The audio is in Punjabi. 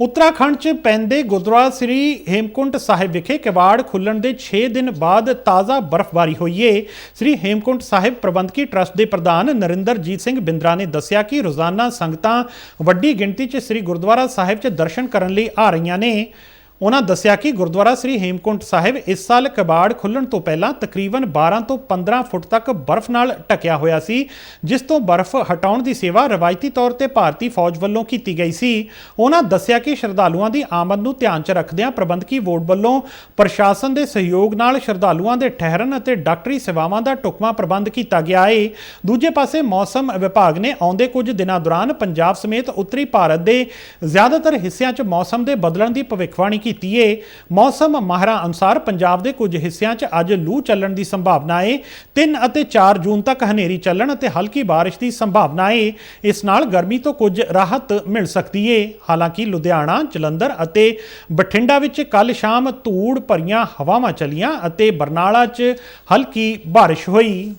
ਉੱਤਰਾਖੰਡ 'ਚ ਪੈਂਦੇ ਗੁਰਦੁਆਰਾ ਸ੍ਰੀ ਹੇਮਕੁੰਟ ਸਾਹਿਬ ਵਿਖੇ ਕਿਵਾੜ ਖੁੱਲਣ ਦੇ 6 ਦਿਨ ਬਾਅਦ ਤਾਜ਼ਾ ਬਰਫ਼ਬਾਰੀ ਹੋਈ ਏ। ਸ੍ਰੀ ਹੇਮਕੁੰਟ ਸਾਹਿਬ ਪ੍ਰਬੰਧਕੀ ਟਰਸਟ ਦੇ ਪ੍ਰਧਾਨ ਨਰਿੰਦਰਜੀਤ ਸਿੰਘ ਬਿੰਦਰਾ ਨੇ ਦੱਸਿਆ ਕਿ ਰੋਜ਼ਾਨਾ ਸੰਗਤਾਂ ਵੱਡੀ ਗਿਣਤੀ 'ਚ ਸ੍ਰੀ ਗੁਰਦੁਆਰਾ ਸਾਹਿਬ 'ਚ ਦਰਸ਼ਨ ਕਰਨ ਲਈ ਆ ਰਹੀਆਂ ਨੇ। ਉਹਨਾਂ ਦੱਸਿਆ ਕਿ ਗੁਰਦੁਆਰਾ ਸ੍ਰੀ ਹੇਮਕੁੰਟ ਸਾਹਿਬ ਇਸ ਸਾਲ ਕਬਾੜ ਖੁੱਲਣ ਤੋਂ ਪਹਿਲਾਂ ਤਕਰੀਬਨ 12 ਤੋਂ 15 ਫੁੱਟ ਤੱਕ ਬਰਫ਼ ਨਾਲ ਢਕਿਆ ਹੋਇਆ ਸੀ, ਜਿਸ ਤੋਂ ਬਰਫ਼ ਹਟਾਉਣ ਦੀ ਸੇਵਾ ਰਵਾਇਤੀ ਤੌਰ ਤੇ ਭਾਰਤੀ ਫੌਜ ਵੱਲੋਂ ਕੀਤੀ ਗਈ ਸੀ। ਉਹਨਾਂ ਦੱਸਿਆ ਕਿ ਸ਼ਰਧਾਲੂਆਂ ਦੀ ਆਮਦ ਨੂੰ ਧਿਆਨ 'ਚ ਰੱਖਦਿਆਂ ਪ੍ਰਬੰਧਕੀ ਬੋਰਡ ਵੱਲੋਂ ਪ੍ਰਸ਼ਾਸਨ ਦੇ ਸਹਿਯੋਗ ਨਾਲ ਸ਼ਰਧਾਲੂਆਂ ਦੇ ਠਹਿਰਨ ਅਤੇ ਡਾਕਟਰੀ ਸੇਵਾਵਾਂ ਦਾ ਢੁਕਵਾਂ ਪ੍ਰਬੰਧ ਕੀਤਾ ਗਿਆ ਏ। ਦੂਜੇ ਪਾਸੇ ਮੌਸਮ ਵਿਭਾਗ ਨੇ ਆਉਂਦੇ ਕੁਝ ਦਿਨਾਂ ਦੌਰਾਨ ਪੰਜਾਬ ਸਮੇਤ ਉੱਤਰੀ ਭਾਰਤ ਦੇ ਜ਼ਿਆਦਾਤਰ ਹਿੱਸਿਆਂ 'ਚ ਮੌਸਮ ਦੇ ਬਦਲਣ ਦੀ ਭਵਿੱਖਬਾਣੀ ਕੀਤੀ ਏ ਮੌਸਮ ਮਾਹਰਾਂ ਅਨੁਸਾਰ ਪੰਜਾਬ ਦੇ ਕੁਝ ਹਿੱਸਿਆਂ 'ਚ ਅੱਜ ਲੂ ਚੱਲਣ ਦੀ ਸੰਭਾਵਨਾ ਏ। 3 ਅਤੇ 4 ਜੂਨ ਤੱਕ ਹਨੇਰੀ ਚੱਲਣ ਅਤੇ ਹਲਕੀ ਬਾਰਿਸ਼ ਦੀ ਸੰਭਾਵਨਾ ਏ। ਇਸ ਨਾਲ ਗਰਮੀ ਤੋਂ ਕੁਝ ਰਾਹਤ ਮਿਲ ਸਕਦੀ ਏ। ਹਾਲਾਂਕਿ ਲੁਧਿਆਣਾ, ਜਲੰਧਰ ਅਤੇ ਬਠਿੰਡਾ ਵਿੱਚ ਕੱਲ ਸ਼ਾਮ ਧੂੜ ਭਰੀਆਂ ਹਵਾਵਾਂ ਚੱਲੀਆਂ ਅਤੇ ਬਰਨਾਲਾ 'ਚ ਹਲਕੀ ਬਾਰਿਸ਼ ਹੋਈ।